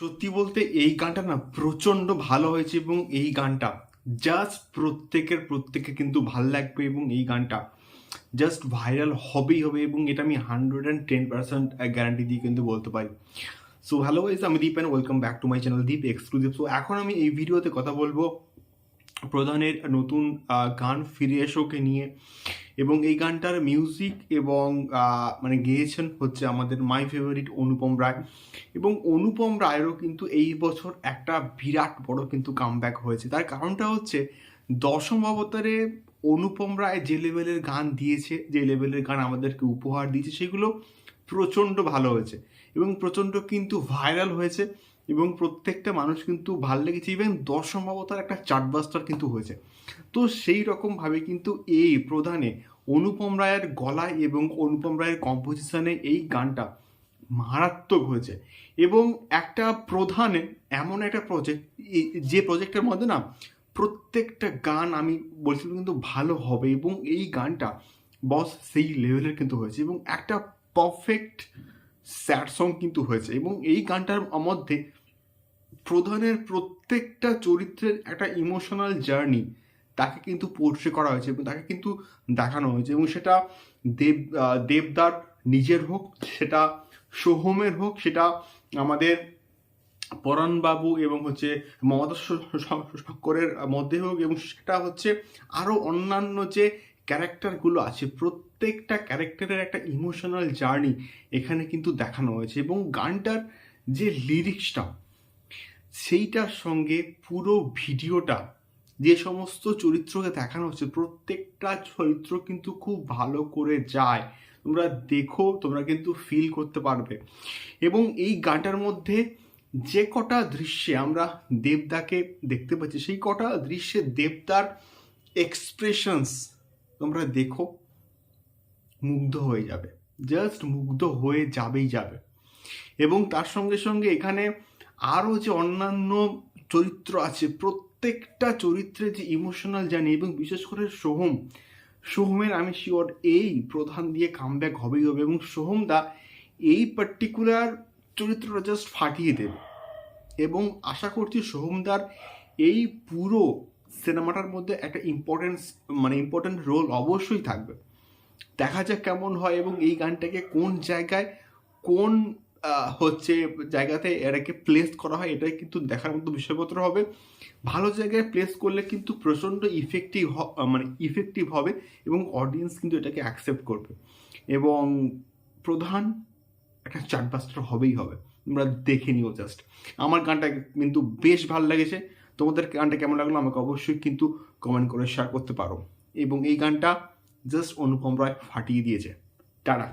সত্যি বলতে এই গানটা না প্রচণ্ড ভালো হয়েছে এবং এই গানটা জাস্ট প্রত্যেকের প্রত্যেকে কিন্তু ভালো লাগবে এবং এই গানটা জাস্ট ভাইরাল হবেই হবে এবং এটা আমি hundred and ten percent guarantee দিয়ে কিন্তু বলতে পারি। সো হ্যালো হয়েছে আমি Deep and welcome back to my channel Deep exclusive so এখন আমি এই ভিডিওতে কথা বলব প্রধানের নতুন গান ফিরে এসোকে নিয়ে। এবং এই গানটার মিউজিক এবং মানে গেয়েছেন হচ্ছে আমাদের মাই ফেভারিট অনুপম রায়। এবং অনুপম রায়েরও কিন্তু এই বছর একটা বিরাট বড় কিন্তু কামব্যাক হয়েছে। তার কারণটা হচ্ছে দশম অবতারে অনুপম রায় যে লেভেলের গান দিয়েছে, যে লেভেলের গান আমাদেরকে উপহার দিয়েছে, সেগুলো প্রচণ্ড ভালো হয়েছে। এবং প্রচণ্ড কিন্তু ভাইরাল হয়েছে। এবং প্রত্যেকটা মানুষ কিন্তু ভালো লেগেছে ইভেন দশম অবতার একটা চার্টবাস্টার কিন্তু হয়েছে। তো সেই রকমভাবে কিন্তু এই প্রধানে অনুপম রায়ের গলায় এবং অনুপম রায়ের কম্পোজিশনে এই গানটা মারাত্মক হয়েছে। এবং একটা প্রধান এমন একটা প্রজেক্ট যে প্রজেক্টের মধ্যে না প্রত্যেকটা গান আমি বলছিলাম কিন্তু ভালো হবে এবং এই গানটা বস সেই লেভেলের কিন্তু হয়েছে এবং একটা পারফেক্ট স্যাড সং কিন্তু হয়েছে এবং এই গানটার মধ্যে প্রধানের প্রত্যেকটা চরিত্রের একটা ইমোশনাল জার্নি তাকে কিন্তু পোর্ট্রে করা হয়েছে এবং তাকে কিন্তু দেখানো হয়েছে এবং সেটা দেব দেবদার নিজের হোক, সেটা সোহমের হোক, সেটা আমাদের পরাণবাবু এবং হচ্ছে মমতা শঙ্করের মধ্যে হোক এবং সেটা হচ্ছে আরও অন্যান্য যে ক্যারেক্টারগুলো আছে, প্রত্যেকটা ক্যারেক্টারের একটা ইমোশনাল জার্নি এখানে কিন্তু দেখানো হয়েছে এবং গানটার যে লিরিক্সটা সেইটার সঙ্গে পুরো ভিডিওটা, যে সমস্ত চরিত্রকে দেখানো হচ্ছে, প্রত্যেকটা চরিত্র কিন্তু খুব ভালো করে যায়। তোমরা দেখো, তোমরা কিন্তু ফিল করতে পারবে। এবং এই গানটার মধ্যে যে কটা দৃশ্যে আমরা দেবদাকে দেখতে পাচ্ছি, সেই কটা দৃশ্যে দেবদার এক্সপ্রেশনস তোমরা দেখো, মুগ্ধ হয়ে যাবে। জাস্ট মুগ্ধ হয়ে যাবেই যাবে। এবং তার সঙ্গে সঙ্গে এখানে আরও যে অন্যান্য চরিত্র আছে, প্রত্যেকটা চরিত্রে যে ইমোশনাল জানি এবং বিশেষ করে সোহম, সোহমের আমি শিওর এই প্রধান দিয়ে কামব্যাক হবেই হবে এবং সোহম দা এই পার্টিকুলার চরিত্রটা জাস্ট ফাটিয়ে দেবে। এবং আশা করছি সোহমদার এই পুরো সিনেমাটার মধ্যে একটা ইম্পর্টেন্স মানে ইম্পর্টেন্ট রোল অবশ্যই থাকবে। দেখা যাক কেমন হয় এবং এই গানটাকে কোন জায়গায়, কোন হচ্ছে জায়গাতে এটাকে প্লেস করা হয়, এটাই কিন্তু দেখার মতো বিষয়পত্র হবে। ভালো জায়গায় প্লেস করলে কিন্তু প্রচণ্ড ইফেক্টিভ মানে ইফেক্টিভ হবে এবং অডিয়েন্স কিন্তু এটাকে অ্যাকসেপ্ট করবে। এবং প্রধান একটা চার্টবাস্টার হবেই হবে। তোমরা দেখে নিও জাস্ট আমার গানটা কিন্তু বেশ ভালো লেগেছে। তোমাদের গানটা কেমন লাগল আমাকে অবশ্যই কিন্তু কমেন্ট করে শেয়ার করতে পারো। এবং এই গানটা জাস্ট অনুপম রায় ফাটিয়ে দিয়েছে। টাটা।